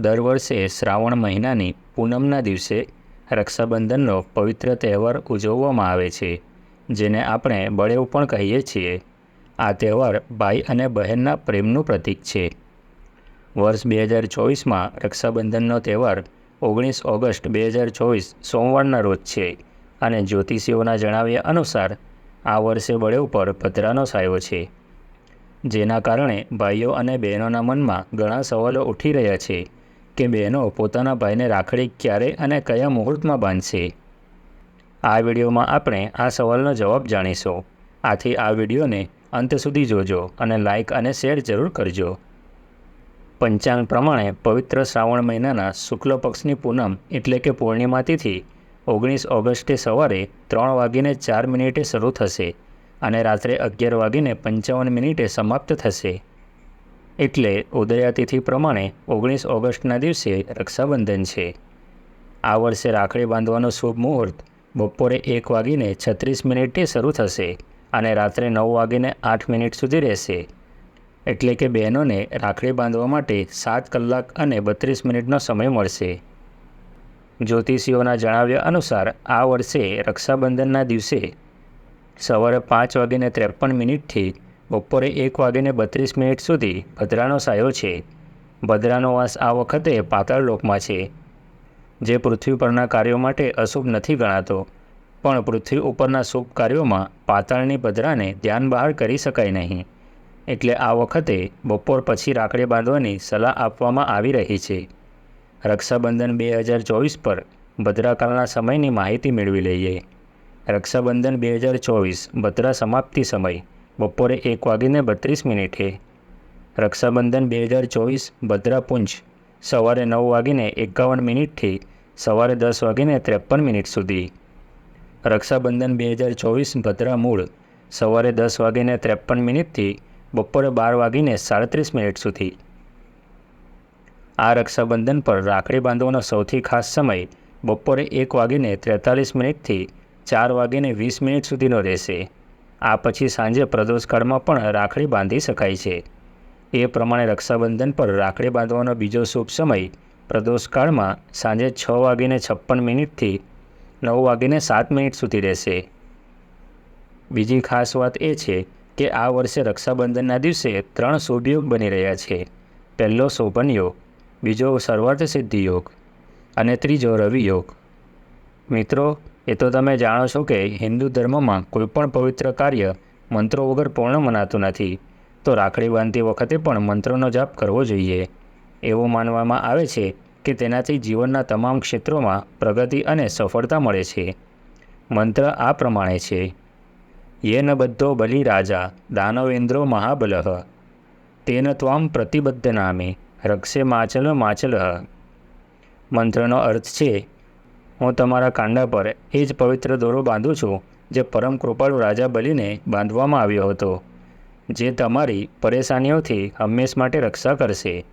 દર વર્ષે શ્રાવણ મહિનાની પૂનમના દિવસે રક્ષાબંધનનો પવિત્ર તહેવાર ઉજવવામાં આવે છે, જેને આપણે બળેવ પણ કહીએ છીએ. આ તહેવાર ભાઈ અને બહેનના પ્રેમનું પ્રતીક છે. વર્ષ બે હજાર ચોવીસમાં રક્ષાબંધનનો તહેવાર ઓગણીસ ઓગસ્ટ બે હજાર ચોવીસ સોમવારના રોજ છે અને જ્યોતિષીઓના જણાવ્યા અનુસાર આ વર્ષે બળેવ પર પતરાનો સાયો છે. જેના કારણે ભાઈઓ અને બહેનોના મનમાં ઘણા સવાલો ઉઠી રહ્યા છે. કે બહેનો પોતાના ભાઈને રાખડી ક્યારે અને કયા મુહૂર્તમાં બાંધશે? આ વિડીયોમાં આપણે આ સવાલનો જવાબ જાણીશું. આથી આ વિડીયોને અંત સુધી જોજો અને લાઇક અને શેર જરૂર કરજો. પંચાંગ પ્રમાણે પવિત્ર શ્રાવણ મહિનાના શુક્લ પક્ષની પૂનમ એટલે કે પૂર્ણિમા તિથિ ઓગણીસ ઓગસ્ટે સવારે ત્રણ વાગીને ચાર મિનિટે શરૂ થશે અને રાત્રે અગિયાર વાગીને પંચાવન મિનિટે સમાપ્ત થશે. એટલે ઉદયાતિથિ પ્રમાણે ઓગણીસ ઓગસ્ટના દિવસે રક્ષાબંધન છે. આ વર્ષે રાખડી બાંધવાનો શુભ મુહૂર્ત બપોરે એક વાગીને છત્રીસ મિનિટે શરૂ થશે અને રાત્રે નવ વાગીને આઠ મિનિટ સુધી રહેશે. એટલે કે બહેનોને રાખડી બાંધવા માટે સાત કલાક અને બત્રીસ મિનિટનો સમય મળશે. જ્યોતિષીઓના જણાવ્યા અનુસાર આ વર્ષે રક્ષાબંધનના દિવસે સવારે પાંચ વાગીને ત્રેપન મિનિટથી બપોરે એક વાગીને બત્રીસ મિનિટ સુધી ભદ્રાનો સાયો છે. ભદ્રાનો વાસ આ વખતે પાતાળ લોકમાં છે. જે પૃથ્વી પરના કાર્યો માટે અશુભ નથી ગણાતો, પણ પૃથ્વી ઉપરના શુભ કાર્યોમાં પાતાળની ભદ્રાને ધ્યાન બહાર કરી શકાય નહીં. એટલે આ વખતે બપોર પછી રાખડી બાંધવાની સલાહ આપવામાં આવી રહી છે. રક્ષાબંધન બે હજાર ચોવીસ પર ભદ્રાકાળના સમયની માહિતી મેળવી લઈએ. રક્ષાબંધન બે હજાર ચોવીસ, ભદ્રા સમાપ્તિ સમય. બપોરે એક વાગીને બત્રીસ મિનિટે. રક્ષાબંધન બે હજાર ચોવીસ ભદ્રા પુંજ સવારે નવ વાગીને એકાવન મિનિટથી સવારે દસ વાગીને ત્રેપન મિનિટ સુધી. રક્ષાબંધન બે હજાર ચોવીસ, ભદ્રા મૂળ. સવારે દસ વાગીને ત્રેપન મિનિટથી બપોરે બાર વાગીને સાડત્રીસ મિનિટ સુધી. આ રક્ષાબંધન પર રાખડી બાંધવાનો સૌથી ખાસ સમય બપોરે એક વાગીને ત્રેતાલીસ મિનિટથી ચાર વાગીને વીસ મિનિટ સુધીનો રહેશે. આ પછી સાંજે પ્રદોષકાળમાં પણ રાખડી બાંધી શકાય છે. એ પ્રમાણે રક્ષાબંધન પર રાખડી બાંધવાનો બીજો શુભ સમય પ્રદોષકાળમાં સાંજે છ વાગીને છપ્પન મિનિટથી નવ વાગીને સાત મિનિટ સુધી રહેશે. બીજી ખાસ વાત એ છે કે આ વર્ષે રક્ષાબંધનના દિવસે ત્રણ શુભ બની રહ્યા છે. પહેલો શોભન યોગ, બીજો સર્વાર્થ સિદ્ધિ યોગ અને ત્રીજો રવિ યોગ. મિત્રો એ તો તમે જાણો છો કે હિન્દુ ધર્મમાં કોઈપણ પવિત્ર કાર્ય મંત્રો વગર પૂર્ણ મનાતું નથી. તો રાખડી બાંધતી વખતે પણ મંત્રોનો જાપ કરવો જોઈએ. એવું માનવામાં આવે છે કે તેનાથી જીવનના તમામ ક્ષેત્રોમાં પ્રગતિ અને સફળતા મળે છે. મંત્ર આ પ્રમાણે છે. યેન બધ્ધો બલિ રાજા દાનવેન્દ્રો મહાબલહ તેન ત્વામ પ્રતિબદ્ધ નામે રક્ષે માચલ માચલ. મંત્રનો અર્થ છે હું તમારા કાંડા પર એ જ પવિત્ર દોરો બાંધું છું, જે પરમ કૃપાળુ રાજા બલીને બાંધવામાં આવ્યો હતો, જે તમારી પરેશાનીઓથી હંમેશ માટે રક્ષા કરશે.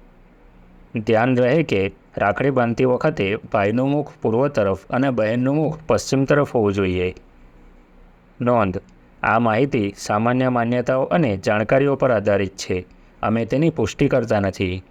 ધ્યાન રહે કે રાખડી બાંધતી વખતે ભાઈનું મુખ પૂર્વ તરફ અને બહેનનું મુખ પશ્ચિમ તરફ હોવું જોઈએ. નોંધ, આ માહિતી સામાન્ય માન્યતાઓ અને જાણકારીઓ પર આધારિત છે. અમે તેની પુષ્ટિ કરતા નથી.